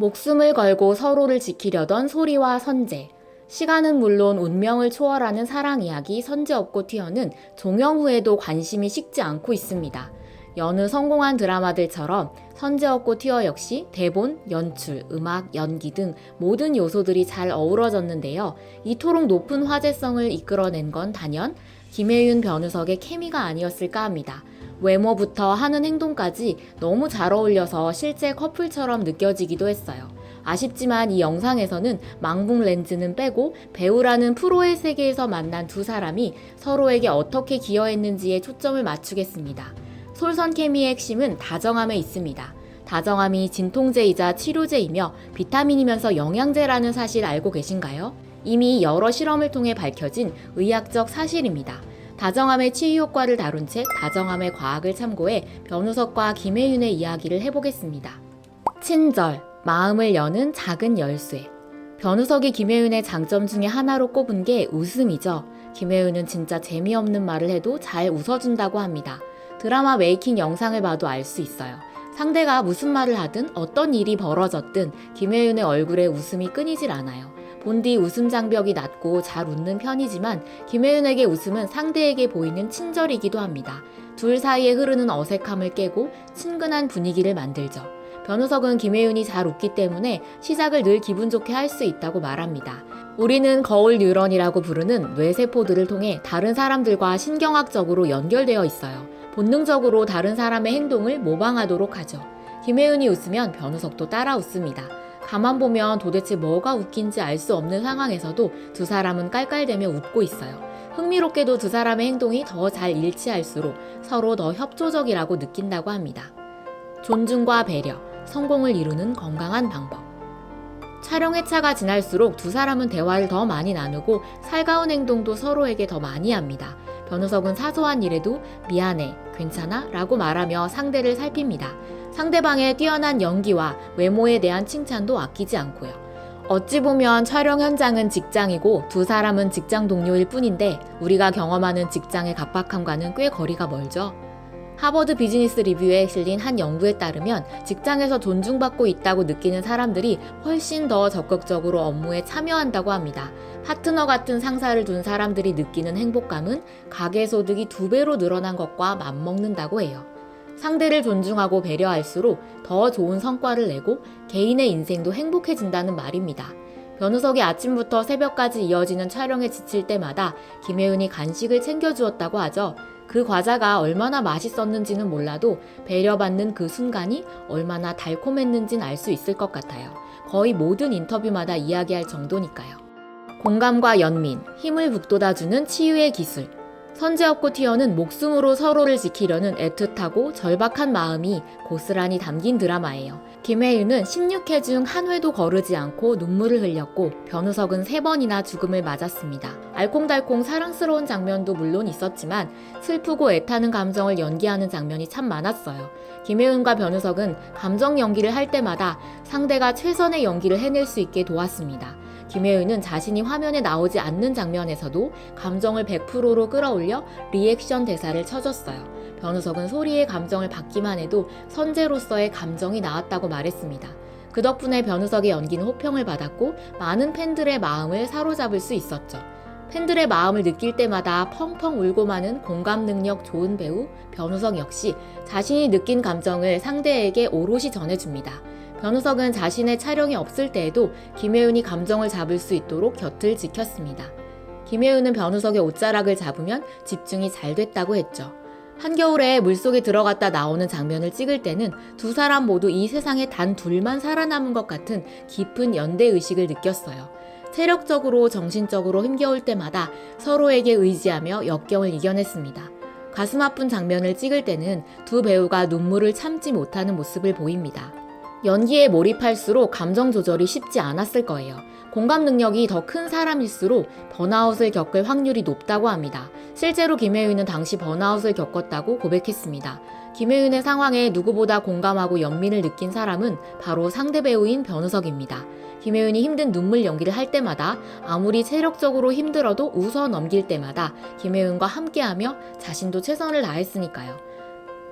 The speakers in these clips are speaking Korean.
목숨을 걸고 서로를 지키려던 소리와 선재. 시간은 물론 운명을 초월하는 사랑 이야기 선재 없고 튀어는 종영 후에도 관심이 식지 않고 있습니다. 여느 성공한 드라마들처럼 선재 없고 튀어 역시 대본, 연출, 음악, 연기 등 모든 요소들이 잘 어우러졌는데요. 이토록 높은 화제성을 이끌어낸 건 단연 김혜윤 변우석의 케미가 아니었을까 합니다. 외모부터 하는 행동까지 너무 잘 어울려서 실제 커플처럼 느껴지기도 했어요. 아쉽지만 이 영상에서는 망봉 렌즈는 빼고 배우라는 프로의 세계에서 만난 두 사람이 서로에게 어떻게 기여했는지에 초점을 맞추겠습니다. 솔선 케미의 핵심은 다정함에 있습니다. 다정함이 진통제이자 치료제이며 비타민이면서 영양제라는 사실 알고 계신가요? 이미 여러 실험을 통해 밝혀진 의학적 사실입니다. 다정함의 치유 효과를 다룬 책 다정함의 과학을 참고해 변우석과 김혜윤의 이야기를 해보겠습니다. 친절, 마음을 여는 작은 열쇠. 변우석이 김혜윤의 장점 중에 하나로 꼽은 게 웃음이죠. 김혜윤은 진짜 재미없는 말을 해도 잘 웃어준다고 합니다. 드라마 메이킹 영상을 봐도 알 수 있어요. 상대가 무슨 말을 하든 어떤 일이 벌어졌든 김혜윤의 얼굴에 웃음이 끊이질 않아요. 본디 웃음 장벽이 낮고 잘 웃는 편이지만 김혜윤에게 웃음은 상대에게 보이는 친절이기도 합니다. 둘 사이에 흐르는 어색함을 깨고 친근한 분위기를 만들죠. 변우석은 김혜윤이 잘 웃기 때문에 시작을 늘 기분 좋게 할 수 있다고 말합니다. 우리는 거울 뉴런이라고 부르는 뇌세포들을 통해 다른 사람들과 신경학적으로 연결되어 있어요. 본능적으로 다른 사람의 행동을 모방하도록 하죠. 김혜윤이 웃으면 변우석도 따라 웃습니다. 가만 보면 도대체 뭐가 웃긴지 알 수 없는 상황에서도 두 사람은 깔깔대며 웃고 있어요. 흥미롭게도 두 사람의 행동이 더 잘 일치할수록 서로 더 협조적이라고 느낀다고 합니다. 존중과 배려, 성공을 이루는 건강한 방법. 촬영 회차가 지날수록 두 사람은 대화를 더 많이 나누고 살가운 행동도 서로에게 더 많이 합니다. 변우석은 사소한 일에도 미안해, 괜찮아? 라고 말하며 상대를 살핍니다. 상대방의 뛰어난 연기와 외모에 대한 칭찬도 아끼지 않고요. 어찌 보면 촬영 현장은 직장이고 두 사람은 직장 동료일 뿐인데 우리가 경험하는 직장의 각박함과는 꽤 거리가 멀죠. 하버드 비즈니스 리뷰에 실린 한 연구에 따르면 직장에서 존중받고 있다고 느끼는 사람들이 훨씬 더 적극적으로 업무에 참여한다고 합니다. 파트너 같은 상사를 둔 사람들이 느끼는 행복감은 가계 소득이 두 배로 늘어난 것과 맞먹는다고 해요. 상대를 존중하고 배려할수록 더 좋은 성과를 내고 개인의 인생도 행복해진다는 말입니다. 변우석이 아침부터 새벽까지 이어지는 촬영에 지칠 때마다 김혜은이 간식을 챙겨주었다고 하죠. 그 과자가 얼마나 맛있었는지는 몰라도 배려받는 그 순간이 얼마나 달콤했는진 알 수 있을 것 같아요. 거의 모든 인터뷰마다 이야기할 정도니까요. 공감과 연민, 힘을 북돋아주는 치유의 기술. 선제 없고 튀어는 목숨으로 서로를 지키려는 애틋하고 절박한 마음이 고스란히 담긴 드라마예요. 김혜윤은 16회 중 한 회도 거르지 않고 눈물을 흘렸고 변우석은 세 번이나 죽음을 맞았습니다. 알콩달콩 사랑스러운 장면도 물론 있었지만 슬프고 애타는 감정을 연기하는 장면이 참 많았어요. 김혜윤과 변우석은 감정 연기를 할 때마다 상대가 최선의 연기를 해낼 수 있게 도왔습니다. 김혜윤은 자신이 화면에 나오지 않는 장면에서도 감정을 100%로 끌어올려 리액션 대사를 쳐줬어요. 변우석은 소리의 감정을 받기만 해도 선재로서의 감정이 나왔다고 말했습니다. 그 덕분에 변우석의 연기는 호평을 받았고 많은 팬들의 마음을 사로잡을 수 있었죠. 팬들의 마음을 느낄 때마다 펑펑 울고 마는 공감 능력 좋은 배우 변우석 역시 자신이 느낀 감정을 상대에게 오롯이 전해줍니다. 변우석은 자신의 촬영이 없을 때에도 김혜윤이 감정을 잡을 수 있도록 곁을 지켰습니다. 김혜윤은 변우석의 옷자락을 잡으면 집중이 잘 됐다고 했죠. 한겨울에 물속에 들어갔다 나오는 장면을 찍을 때는 두 사람 모두 이 세상에 단 둘만 살아남은 것 같은 깊은 연대의식을 느꼈어요. 체력적으로 정신적으로 힘겨울 때마다 서로에게 의지하며 역경을 이겨냈습니다. 가슴 아픈 장면을 찍을 때는 두 배우가 눈물을 참지 못하는 모습을 보입니다. 연기에 몰입할수록 감정 조절이 쉽지 않았을 거예요. 공감 능력이 더 큰 사람일수록 번아웃을 겪을 확률이 높다고 합니다. 실제로 김혜윤은 당시 번아웃을 겪었다고 고백했습니다. 김혜윤의 상황에 누구보다 공감하고 연민을 느낀 사람은 바로 상대 배우인 변우석입니다. 김혜윤이 힘든 눈물 연기를 할 때마다 아무리 체력적으로 힘들어도 웃어 넘길 때마다 김혜윤과 함께하며 자신도 최선을 다했으니까요.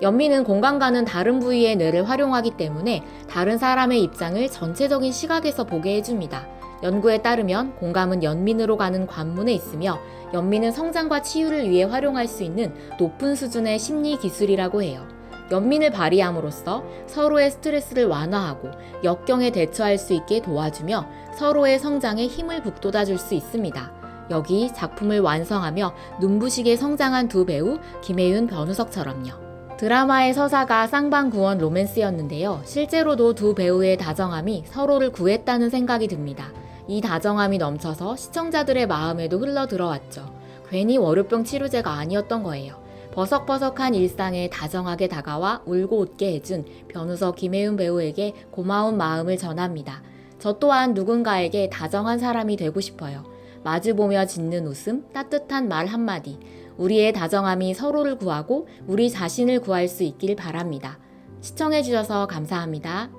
연민은 공간과는 다른 부위의 뇌를 활용하기 때문에 다른 사람의 입장을 전체적인 시각에서 보게 해줍니다. 연구에 따르면 공감은 연민으로 가는 관문에 있으며 연민은 성장과 치유를 위해 활용할 수 있는 높은 수준의 심리 기술이라고 해요. 연민을 발휘함으로써 서로의 스트레스를 완화하고 역경에 대처할 수 있게 도와주며 서로의 성장에 힘을 북돋아 줄 수 있습니다. 여기 작품을 완성하며 눈부시게 성장한 두 배우 김혜윤 변우석처럼요. 드라마의 서사가 쌍방구원 로맨스였는데요. 실제로도 두 배우의 다정함이 서로를 구했다는 생각이 듭니다. 이 다정함이 넘쳐서 시청자들의 마음에도 흘러 들어왔죠. 괜히 월요병 치료제가 아니었던 거예요. 버석버석한 일상에 다정하게 다가와 울고 웃게 해준 변우석 김혜윤 배우에게 고마운 마음을 전합니다. 저 또한 누군가에게 다정한 사람이 되고 싶어요. 마주보며 짓는 웃음, 따뜻한 말 한마디. 우리의 다정함이 서로를 구하고 우리 자신을 구할 수 있길 바랍니다. 시청해주셔서 감사합니다.